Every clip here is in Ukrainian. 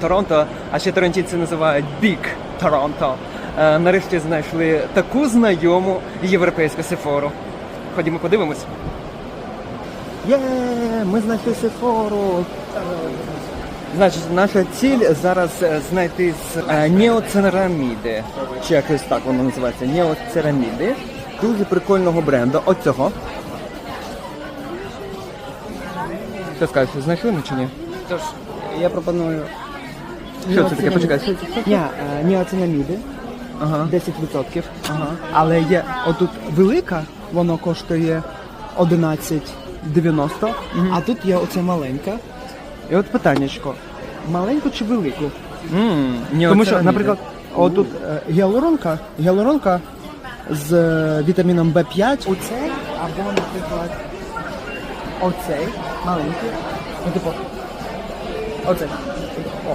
Торонто, а ще торонтійці називають Бік Торонто. Е, Нарешті знайшли таку знайому європейську сефору. Ходімо подивимось. Є, ми знайшли сефору. Значить, наша ціль зараз е, знайти е, неоцераміди. Чи якось так воно називається. Неоцераміди. Дуже прикольного бренду. От цього. Що скажеш, знайшли ми чи ні? Я пропоную. Що це таке? Почекай. Ні, е, Ага. 10%. Ага. Але є отут велика, воно коштує 11,90, а тут є оця маленька. І от питаннячко, маленьку чи велику? М, Тому що, наприклад, отут е, гіалуронка, гіалуронка з е, вітаміном В5. Оцей або, наприклад, оцей маленький. Ну, типу, оцей. О.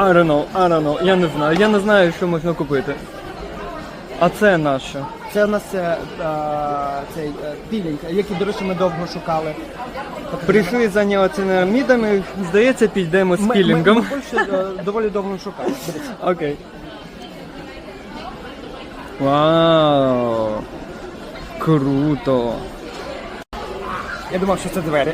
I don't know, I don't know. Я не знаю. Я не знаю, що можна купити. А це наше. Це у нас е, е, цей е, пілінг, який, до речі, ми довго шукали. Прийшли за неоцинамідами, здається, підемо з Ми- пілінгом. Ми, ми більше е, доволі довго шукали. Окей. Вау. Круто. Я думав, що це двері.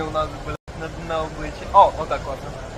У нас на, на обличчі. О, отак класно.